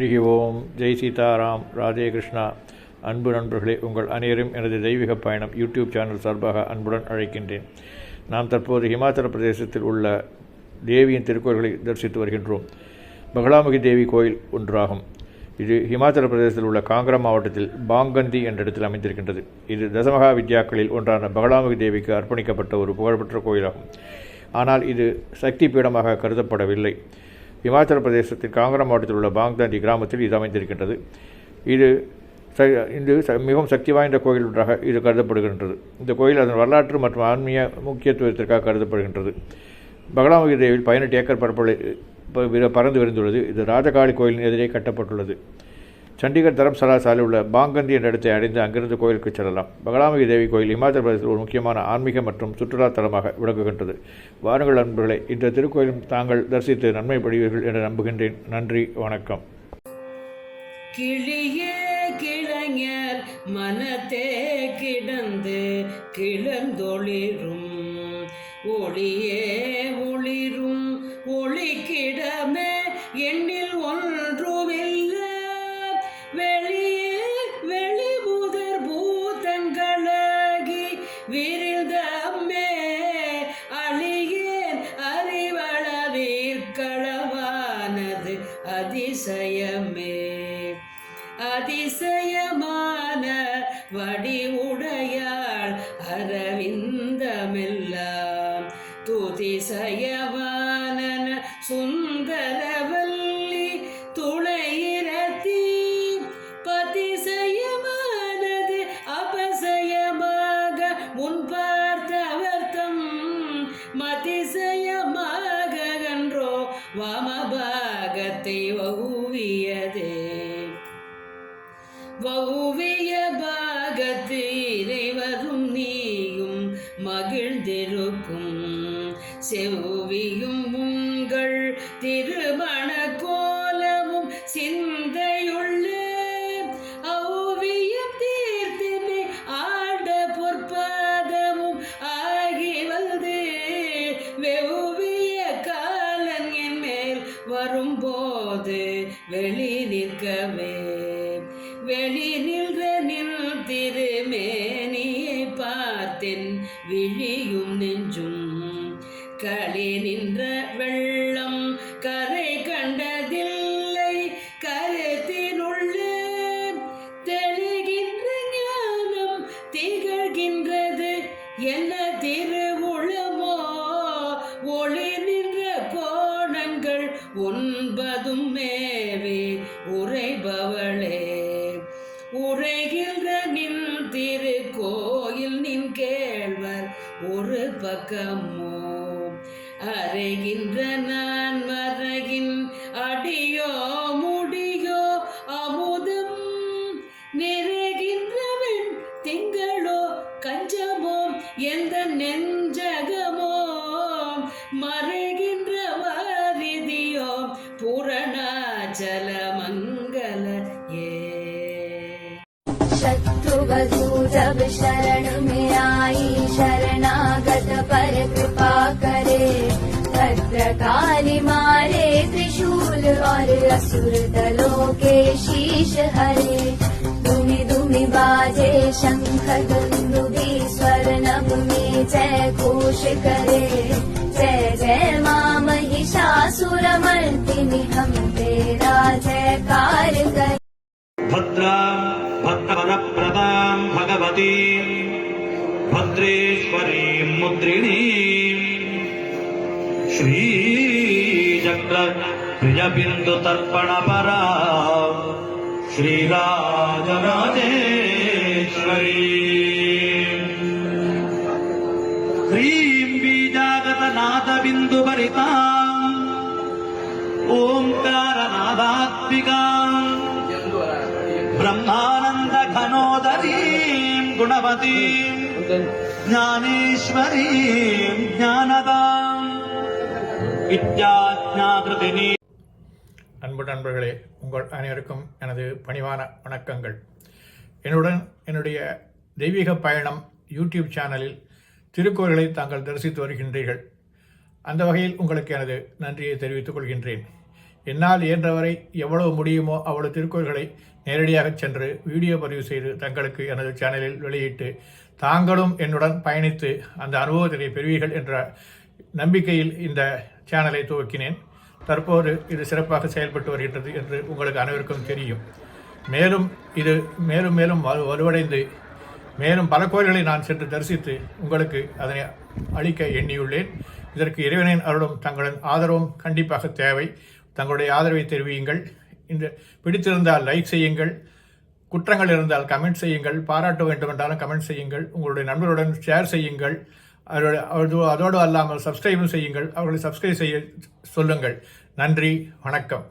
ஹரி ஓம் ஜெய் சீதாராம். ராதே கிருஷ்ணா. அன்பு நண்பர்களே உங்கள் அனைவரும் எனது தெய்வீக பயணம் யூடியூப் சேனல் சார்பாக அன்புடன் அழைக்கின்றேன். நாம் தற்போது ஹிமாச்சல பிரதேசத்தில் உள்ள தேவியின் திருக்கோயில்களை தரிசித்து வருகின்றோம். பகலாமுகி தேவி கோயில் ஒன்றாகும். இது ஹிமாச்சல பிரதேசத்தில் உள்ள காங்கரா மாவட்டத்தில் பாங்கந்தி என்ற இடத்தில் அமைந்திருக்கின்றது. இது தசமகா வித்யாக்களில் ஒன்றான பகலாமுகி தேவிக்கு அர்ப்பணிக்கப்பட்ட ஒரு புகழ்பெற்ற கோயிலாகும். ஆனால் இது சக்தி பீடமாக கருதப்படவில்லை. இமாச்சல பிரதேசத்தின் காங்கிரா மாவட்டத்தில் உள்ள பாங்தாண்டி கிராமத்தில் இது அமைந்திருக்கின்றது. இது ச இது ச மிகவும் சக்தி வாய்ந்த கோயில் ஒன்றாக இது கருதப்படுகின்றது. இந்த கோயில் அதன் வரலாற்று மற்றும் ஆன்மீக முக்கியத்துவத்திற்காக கருதப்படுகின்றது. பகலாமுகி தேவில் பதினெட்டு ஏக்கர் பரப்பளவு பறந்து விரிந்துள்ளது. இது ராஜகாளி கோயிலின் எதிரே கட்டப்பட்டுள்ளது. சண்டிகர் தரம்சலா சாலை உள்ள பாங்கந்தி என்ற இடத்தை அடைந்து அங்கிருந்து கோயிலுக்கு செல்லலாம். பகலாமகி தேவி கோயில் இமாச்சல பிரதேசத்தில் ஒரு முக்கியமான ஆன்மீக மற்றும் சுற்றுலா தலமாக விளங்குகின்றது. வாருங்கள் அன்புகளை இந்த திருக்கோயிலும் தாங்கள் தரிசித்து நன்மை படுவீர்கள் என்று நம்புகின்றேன். நன்றி வணக்கம். கிளியே கிளைஞர் மனத்தே கிடந்து கிளந்தொளிரும் ஒளியே ஒளிரும். அதிசயமே. அதிசயமான வடிவுடையாள் அரவிந்தமெல்லாம். துதிசயமான சுந்தரவல்லி துணையிரத்தி பதிசயமானது அபசயமாக முன் பார்த்தவர்த்தம் மதிசயமாக கன்றோ வாமபாகத்தை வகுவியதே. வகுவிய பாகத்து இறைவரும் நீயும் மகிழ்ந்திருக்கும். செவ்வியும் உங்கள் திருமண வரும்போது வெளி நிற்கவே. வெளி நின்ற நில் திருமேனியை பார்த்தென் விழியும் நெஞ்சும். களி நின்ற வெள்ளம் கரை பக்கமோ அறைகின்ற நான் மறைகின் அடியோ முடியோ? அமுதம் நிறைகின்றவன் திங்களோ? கஞ்சமோ? எந்த நெஞ்சகமோ? மறை शत्रुवधू जब शरण में आई शरणागत पर कृपा करे भद्रकाली मारे त्रिशूल और असुर दलों के शीश हरे दुमि दुमि बाजे शंख दुंदुभि स्वर नभ में जय घोष करे जय जय माँ महिषासुर मर्दिनि हम तेरा जयकार करे भद्राम् भक्तवरप्रदाम् भगवतीम् भद्रेश्वरीम् मुद्रिणीम् श्रीचक्र प्रियबिन्दुतर्पणपरा श्रीराजराजेश्वरी ह्रीम् बीजागतनादबिन्दुभरिताम् ओङ्कारनादात्मिकाम् ब्रह्मानन्द ഭഗവതീം ജ്ഞാനേശ്വരീം ജ്ഞാനതാം വിദ്യാജ്ഞാകൃതിനി அன்பு நண்பர்களே உங்கள் அனைவருக்கும் எனது பணிவான வணக்கங்கள். என்னுடன் என்னுடைய தெய்வீக பயணம் யூடியூப் சேனலில் திருக்கோயில்களை தாங்கள் தரிசித்து வருகின்றீர்கள். அந்த வகையில் உங்களுக்கு எனது நன்றியை தெரிவித்துக் கொள்கின்றேன். என்னால் இயன்றவரை எவ்வளவு முடியுமோ அவ்வளவு திருக்குறள்களை நேரடியாக சென்று வீடியோ பதிவு செய்து தங்களுக்கு எனது சேனலில் வெளியிட்டு தாங்களும் என்னுடன் பயணித்து அந்த அனுபவத்தினை பெறுவீர்கள் என்ற நம்பிக்கையில் இந்த சேனலை துவக்கினேன். தற்போது இது சிறப்பாக செயல்பட்டு வருகின்றது என்று உங்களுக்கு அனைவருக்கும் தெரியும். மேலும் இது மேலும் மேலும் வலு- வலுவடைந்து மேலும் பல கோயில்களை நான் சென்று தரிசித்து உங்களுக்கு அதனை அளிக்க எண்ணியுள்ளேன். இதற்கு இறைவனின் அருளும் தங்களின் ஆதரவும் கண்டிப்பாக தேவை. தங்களுடைய ஆதரவை தெரிவியுங்கள். இந்த பிடித்திருந்தால் லைக் செய்யுங்கள். குற்றங்கள் இருந்தால் கமெண்ட் செய்யுங்கள். பாராட்ட வேண்டும் என்றாலும் கமெண்ட் செய்யுங்கள். உங்களுடைய நண்பர்களுடன் ஷேர் செய்யுங்கள். அதோடு அதோ- அதோடு அல்லாமல் சப்ஸ்கிரைபும் செய்யுங்கள். அவர்களை சப்ஸ்கிரைப் செய்ய சொல்லுங்கள். நன்றி. வணக்கம்.